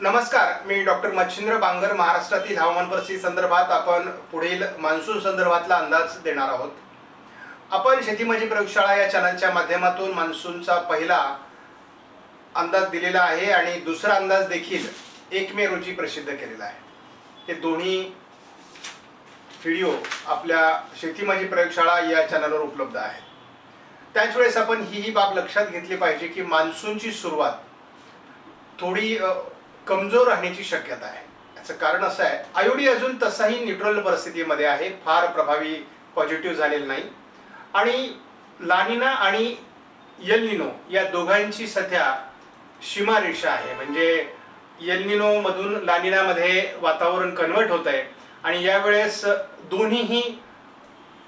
नमस्कार मी डॉक्टर मच्छिंद्र बांगर महाराष्ट्रातील हवामान परिस्थिती संदर्भात आपण पुढील मान्सून संदर्भातला अंदाज देणार आहोत. आपण शेतीमाजी प्रयोगशाळा या चॅनलच्या माध्यमातून मान्सूनचा पहिला अंदाज दिलेला आहे आणि दुसरा अंदाज देखील एक मे रोजी प्रसिद्ध केलेला आहे. हे दोन्ही व्हिडिओ आपल्या शेतीमाजी प्रयोगशाळा या चॅनलवर उपलब्ध आहेत. त्याच वेळेस आपण ही ही बाब लक्षात घेतली पाहिजे की मान्सूनची सुरुवात थोडी कमजोर राहण्याची शक्यता आहे. याचं कारण असं आहे आयोडी अजून तसाही न्यूट्रल परिस्थितीमध्ये आहे फार प्रभावी पॉझिटिव्ह झालेलं नाही. आणि लानिना आणि यलनिनो या दोघांची सध्या सीमारेषा आहे. म्हणजे यलनिनोमधून लानिनामध्ये वातावरण कन्वर्ट होत आहे आणि यावेळेस दोन्हीही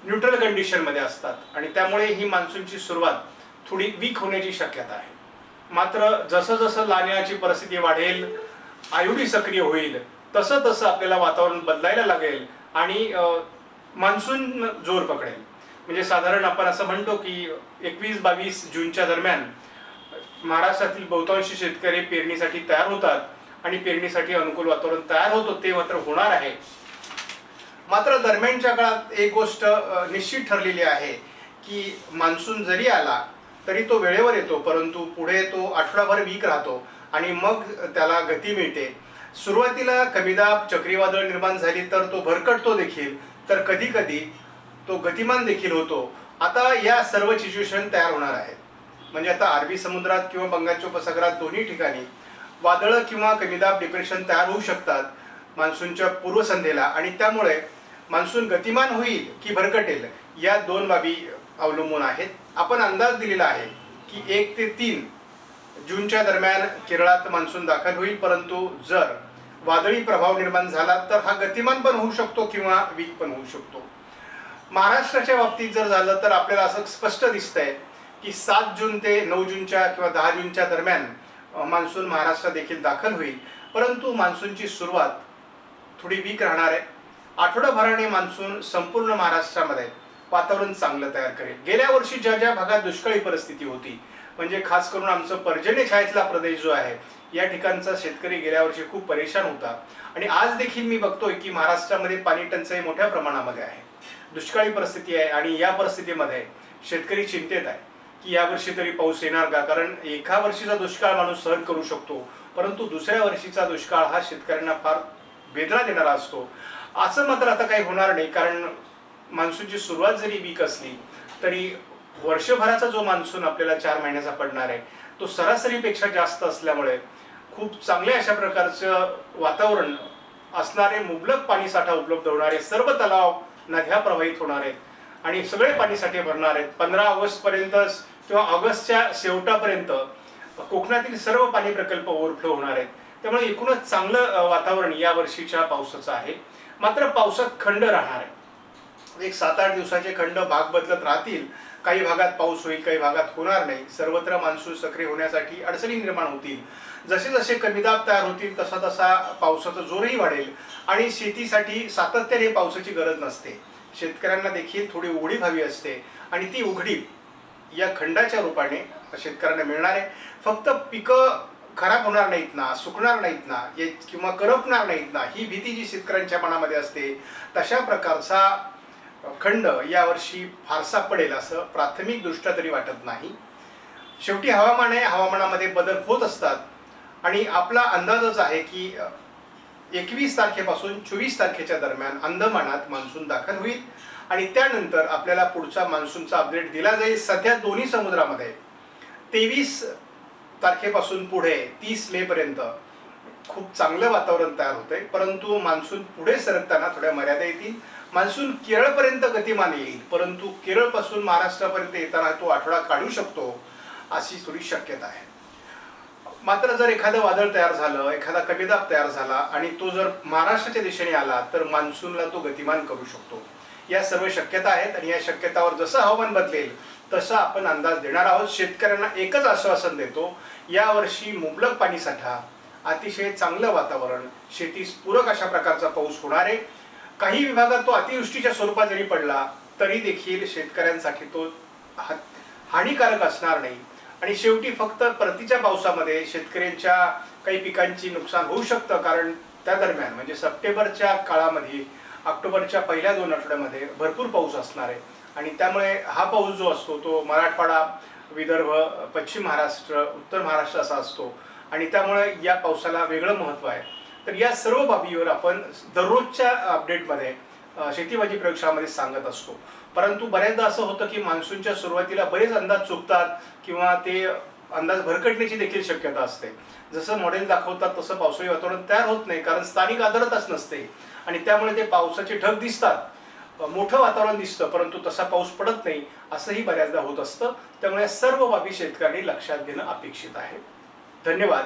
न्यूट्रल कंडिशनमध्ये असतात आणि त्यामुळे ही मान्सूनची सुरुवात थोडी वीक होण्याची शक्यता आहे. मात्र जसं जसं लानिनाची परिस्थिती वाढेल आयुडी सक्रिय होईल. तसं तसं आपल्याला वातावरण बदलायला लागेल आणि मान्सून जोर पकडेल. म्हणजे साधारण आपण असं म्हणतो की एकवीस बावीस जूनच्या दरम्यान महाराष्ट्रातील बहुतांशी शेतकरी पेरणीसाठी तयार होतात आणि पेरणीसाठी अनुकूल वातावरण तयार होतं ते मात्र होणार आहे. मात्र दरम्यानच्या काळात एक गोष्ट निश्चित ठरलेली आहे की मान्सून जरी आला तरी तो वेळेवर येतो परंतु पुढे तो आठवडाभर वीक राहतो. आणि मग त्याला गती मिळते. सुरुवातीला कमीदाब चक्रीवादळ निर्माण झाली तर तो भरकटतो देखील. तर कधी कधी तो गतिमान देखील होतो. आता या सर्व सिच्युएशन तयार होणार आहेत. म्हणजे आता अरबी समुद्रात किंवा बंगालच्या उपसागरात दोन्ही ठिकाणी वादळं किंवा कमीदाब डिप्रेशन तयार होऊ शकतात मान्सूनच्या पूर्वसंध्येला. आणि त्यामुळे मान्सून गतिमान होईल की भरकटेल या दोन बाबी अवलंबून आहेत. आपण अंदाज दिलेला आहे की एक ते तीन जूनच्या दरम्यान केरळात मान्सून दाखल होईल परंतु जर वादळी प्रभाव निर्माण झाला तर हा गतिमान पण होऊ शकतो किंवा वीक पण होऊ शकतो. महाराष्ट्राच्या बाबतीत जर झालं तर आपल्याला असं स्पष्ट दिसतंय की सात जून ते नऊ जूनच्या किंवा दहा जूनच्या दरम्यान मान्सून महाराष्ट्रात देखील दाखल होईल. परंतु मान्सूनची सुरुवात थोडी वीक राहणार आहे. आठवडाभराने मान्सून संपूर्ण महाराष्ट्रामध्ये वातावरण चांगलं तयार करेल. गेल्या वर्षी ज्या ज्या भागात दुष्काळी परिस्थिती होती म्हणजे खास करून आमचं पर्जन्य छायेतला प्रदेश जो आहे या ठिकाणचा शेतकरी गेल्या वर्षी खूप परेशान होता. आणि आज देखील मी बघतोय की महाराष्ट्रामध्ये पाणी टंचाई मोठ्या प्रमाणामध्ये आहे. दुष्काळी परिस्थिती आहे आणि या परिस्थितीमध्ये शेतकरी चिंतेत आहे की यावर्षी तरी पाऊस येणार का? कारण एका वर्षीचा दुष्काळ माणूस सहन करू शकतो परंतु दुसऱ्या वर्षीचा दुष्काळ हा शेतकऱ्यांना फार वेदना देणारा असतो. असं मात्र आता काही होणार नाही कारण मान्सूनची सुरुवात जरी वीक असली तरी वर्षभराचा जो मान्सून आपल्याला चार महिन्याचा पडणार आहे तो सरासरीपेक्षा जास्त असल्यामुळे खूप चांगल्या अशा प्रकारचं वातावरण असणारे मुबलक पाणीसाठा उपलब्ध होणारे सर्व तलाव नद्या प्रवाहित होणार आहेत आणि सगळे पाणीसाठे भरणार आहेत. पंधरा ऑगस्टपर्यंतच किंवा ऑगस्टच्या शेवटापर्यंत कोकणातील सर्व पाणी प्रकल्प ओव्हरफ्लो होणार आहेत. त्यामुळे एकूणच चांगलं वातावरण या वर्षीच्या पावसाचं आहे. मात्र पावसात खंड राहणार आहे एक सात आठ दिवसाचे खंड भाग बदलत राहतील काही भागात पाऊस होईल काही भागात होणार नाही. सर्वत्र मान्सून सक्रिय होण्यासाठी अडचणी निर्माण होतील. जसे जसे कमीदाब तयार होतील तसा तसा पावसाचा जोरही वाढेल आणि शेतीसाठी सातत्याने पावसाची गरज नसते. शेतकऱ्यांना देखील थोडी उघडीप हवी असते आणि ती उघडीप या खंडाच्या रूपाने शेतकऱ्यांना मिळणार आहे. फक्त पिकं खराब होणार नाहीत ना सुकणार नाहीत ना किंवा करपणार नाहीत ना ही भीती जी शेतकऱ्यांच्या मनामध्ये असते तशा प्रकारचा खंड यावर्षी फारसा पडेल असं प्राथमिक दृष्ट्या तरी वाटत नाही. शेवटी हवामान आहे हवामानामध्ये बदल होत असतात आणि आपला अंदाजच आहे की एकवीस तारखेपासून चोवीस तारखेच्या दरम्यान अंदमानात मान्सून दाखल होईल आणि त्यानंतर आपल्याला पुढचा मान्सूनचा अपडेट दिला जाईल. सध्या दोन्ही समुद्रामध्ये तेवीस तारखेपासून पुढे तीस मेपर्यंत खूप चांगलं वातावरण तयार होतंय परंतु मान्सून पुढे सरकताना थोड्या मर्यादा येतील. मान्सून केरळपर्यंत गतिमान येईल. परंतु केरळपासून महाराष्ट्रापर्यंत येताना तो आठवडा काढू शकतो अशी थोडी शक्यता आहे. मात्र जर एखादं वादळ तयार झालं एखादा कमीदाब तयार झाला आणि तो जर महाराष्ट्राच्या दिशेने आला तर मान्सूनला तो गतिमान करू शकतो. या सर्व शक्यता आहेत आणि या शक्यतावर जसं हवामान बदलेल तसं आपण अंदाज देणार आहोत. शेतकऱ्यांना एकच आश्वासन देतो यावर्षी मुबलक पाणीसाठा अतिशय चांगलं वातावरण शेतीस पूरक अशा प्रकारचा पाऊस होणार आहे. काही विभागात तो अतिवृष्टीच्या स्वरूपात जरी पडला तरी देखील शेतकऱ्यांसाठी तो हानिकारक असणार नाही. आणि शेवटी फक्त परतीच्या पावसामध्ये शेतकऱ्यांच्या काही पिकांची नुकसान होऊ शकतं कारण त्या दरम्यान म्हणजे सप्टेंबरच्या काळामध्ये ऑक्टोबरच्या पहिल्या दोन आठवड्यामध्ये भरपूर पाऊस असणार आहे. आणि त्यामुळे हा पाऊस जो असतो तो मराठवाडा विदर्भ पश्चिम महाराष्ट्र उत्तर महाराष्ट्र असा असतो. आणि त्यामुळे या पावसाला वेगळं महत्त्व आहे. तर या सर्व बाबीवर आपण दररोजच्या अपडेटमध्ये शेतीबाजी प्रयोगशाळामध्ये सांगत असतो. परंतु बऱ्याचदा असं होतं की मान्सूनच्या सुरुवातीला बरेच अंदाज चुकतात किंवा ते अंदाज भरकटण्याची देखील शक्यता असते. जसं मॉडेल दाखवतात तसं पावसाळी वातावरण तयार होत नाही कारण स्थानिक आदरतच नसते. आणि त्यामुळे ते पावसाचे ढग दिसतात. मोठं वातावरण दिसतं परंतु तसा पाऊस पडत नाही असंही बऱ्याचदा होत असतं. त्यामुळे सर्व बाबी शेतकऱ्यांनी लक्षात घेणं अपेक्षित आहे. धन्यवाद.